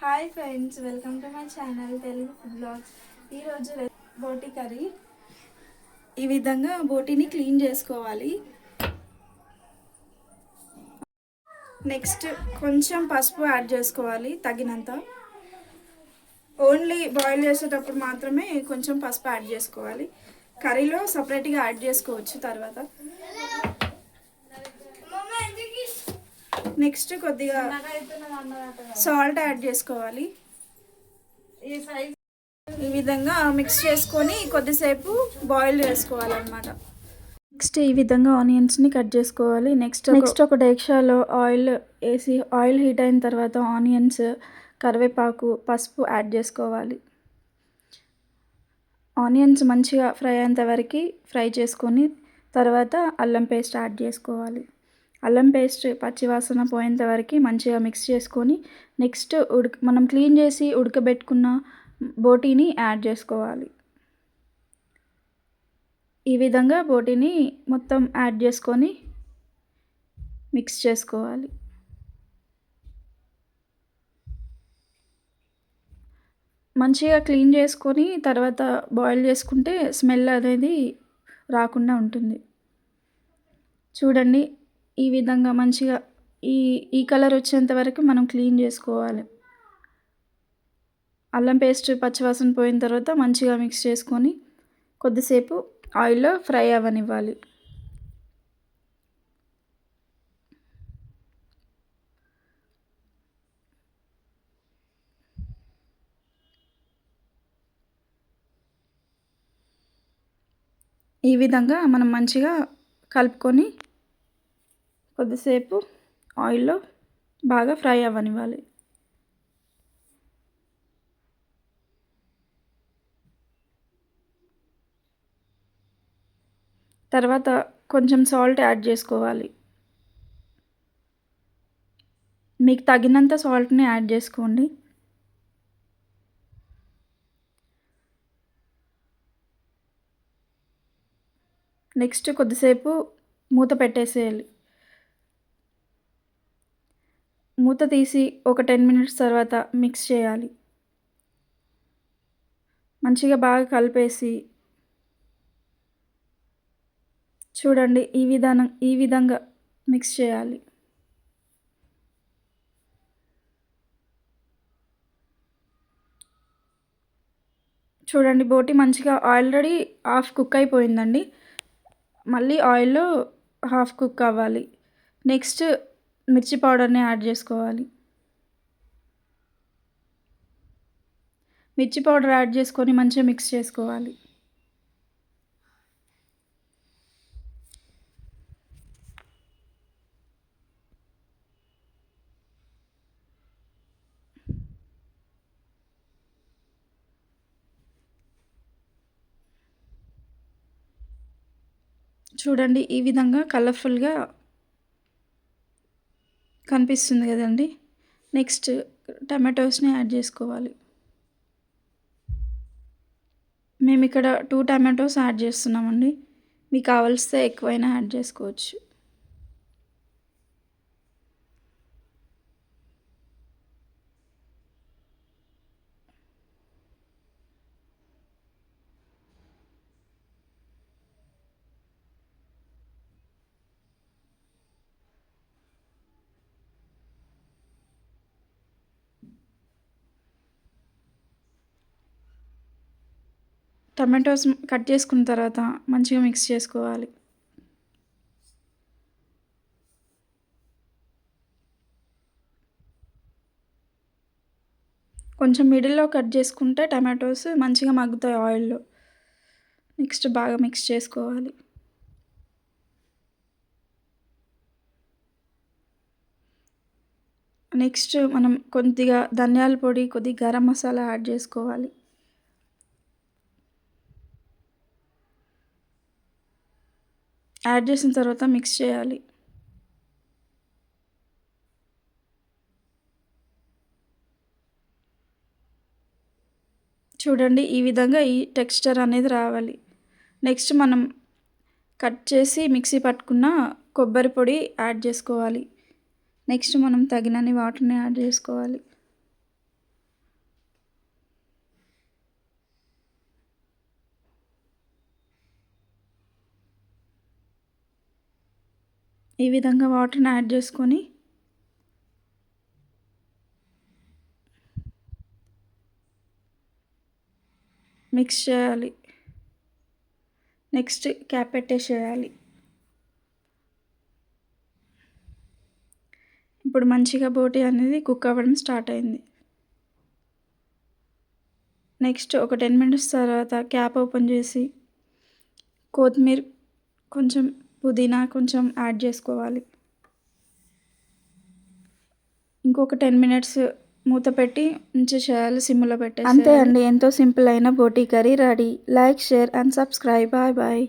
Hi friends welcome to my channel Telugu food blogs. ఈరోజు boti curry. ఈ విధంగా బోటిని clean చేసుకోవాలి. నెక్స్ట్ కొంచెం పసుపు యాడ్ చేసుకోవాలి తగినంత. ఓన్లీ బాయిల్ చేసేటప్పుడు మాత్రమే కొంచెం పసుపు యాడ్ చేసుకోవాలి. కర్రీలో సపరేట్గా యాడ్ చేసుకోవచ్చు తర్వాత. నెక్స్ట్ కొద్దిగా సాల్ట్ యాడ్ చేసుకోవాలి. ఈ విధంగా మిక్స్ చేసుకొని కొద్దిసేపు బాయిల్ చేసుకోవాలన్నమాట. నెక్స్ట్ ఈ విధంగా ఆనియన్స్ని కట్ చేసుకోవాలి. నెక్స్ట్ నెక్స్ట్ ఒక డేక్షాలో ఆయిల్ వేసి ఆయిల్ హీట్ అయిన తర్వాత ఆనియన్స్ కరివేపాకు పసుపు యాడ్ చేసుకోవాలి. ఆనియన్స్ మంచిగా ఫ్రై అయ్యేంత వరకు ఫ్రై చేసుకొని తర్వాత అల్లం పేస్ట్ యాడ్ చేసుకోవాలి. అల్లం పేస్ట్ పచ్చివాసన పోయేంత వరకు మంచిగా మిక్స్ చేసుకొని నెక్స్ట్ ఉడక మనం క్లీన్ చేసి ఉడకబెట్టుకున్న బోటీని యాడ్ చేసుకోవాలి. ఈ విధంగా బోటీని మొత్తం యాడ్ చేసుకొని మిక్స్ చేసుకోవాలి. మంచిగా క్లీన్ చేసుకొని తర్వాత బాయిల్ చేసుకుంటే స్మెల్ అనేది రాకుండా ఉంటుంది. చూడండి ఈ విధంగా మంచిగా ఈ ఈ కలర్ వచ్చేంత వరకు మనం క్లీన్ చేసుకోవాలి. అల్లం పేస్ట్ పచ్చివాసన పోయిన తర్వాత మంచిగా మిక్స్ చేసుకొని కొద్దిసేపు ఆయిల్లో ఫ్రై అవ్వనివ్వాలి. ఈ విధంగా మనం మంచిగా కలుపుకొని కొద్దిసేపు ఆయిల్లో బాగా ఫ్రై అవ్వనివ్వాలి. తర్వాత కొంచెం సాల్ట్ యాడ్ చేసుకోవాలి. మీకు తగినంత సాల్ట్ని యాడ్ చేసుకోండి. నెక్స్ట్ కొద్దిసేపు మూత పెట్టేసేయాలి. మూత తీసి ఒక టెన్ మినిట్స్ తర్వాత మిక్స్ చేయాలి. మంచిగా బాగా కలిపేసి చూడండి ఈ విధానం ఈ విధంగా మిక్స్ చేయాలి. చూడండి బోటి మంచిగా ఆల్రెడీ హాఫ్ కుక్ అయిపోయిందండి. మళ్ళీ ఆయిల్లో హాఫ్ కుక్ అవ్వాలి. నెక్స్ట్ మిర్చి పౌడర్ని యాడ్ చేసుకోవాలి. మిర్చి పౌడర్ యాడ్ చేసుకొని మంచిగా మిక్స్ చేసుకోవాలి. చూడండి ఈ విధంగా కలర్ఫుల్గా కనిపిస్తుంది కదండి. నెక్స్ట్ టమాటోస్ని యాడ్ చేసుకోవాలి. మేము ఇక్కడ టూ టమాటోస్ యాడ్ చేస్తున్నామండి. మీకు కావలిస్తే ఎక్కువైనా యాడ్ చేసుకోవచ్చు. టమాటోస్ కట్ చేసుకున్న తర్వాత మంచిగా మిక్స్ చేసుకోవాలి. కొంచెం మిడిల్లో కట్ చేసుకుంటే టమాటోస్ మంచిగా మగ్గుతాయి ఆయిల్లో. నెక్స్ట్ బాగా మిక్స్ చేసుకోవాలి. నెక్స్ట్ మనం కొద్దిగా ధనియాల పొడి కొద్దిగా గరం మసాలా యాడ్ చేసుకోవాలి. యాడ్ చేసిన తర్వాత మిక్స్ చేయాలి. చూడండి ఈ విధంగా ఈ టెక్స్చర్ అనేది రావాలి. నెక్స్ట్ మనం కట్ చేసి మిక్సీ పట్టుకున్న కొబ్బరి పొడి యాడ్ చేసుకోవాలి. నెక్స్ట్ మనం తగినన్ని వాటర్ని యాడ్ చేసుకోవాలి. ఈ విధంగా వాటర్ని యాడ్ చేసుకొని మిక్స్ చేయాలి. నెక్స్ట్ క్యాప్ పెట్టేసేయాలి. ఇప్పుడు మంచిగా బోటి అనేది కుక్ అవ్వడం స్టార్ట్ అయింది. నెక్స్ట్ ఒక టెన్ మినిట్స్ తర్వాత క్యాప్ ఓపెన్ చేసి కొత్తిమీర కొంచెం పుదీనా కొంచెం యాడ్ చేసుకోవాలి. ఇంకొక టెన్ మినిట్స్ మూత పెట్టి ఉంచేసేయాలి సిమ్లో పెట్టి అంతే అండి ఎంతో సింపుల్ అయిన boti curry ready. Like share and subscribe. Bye bye.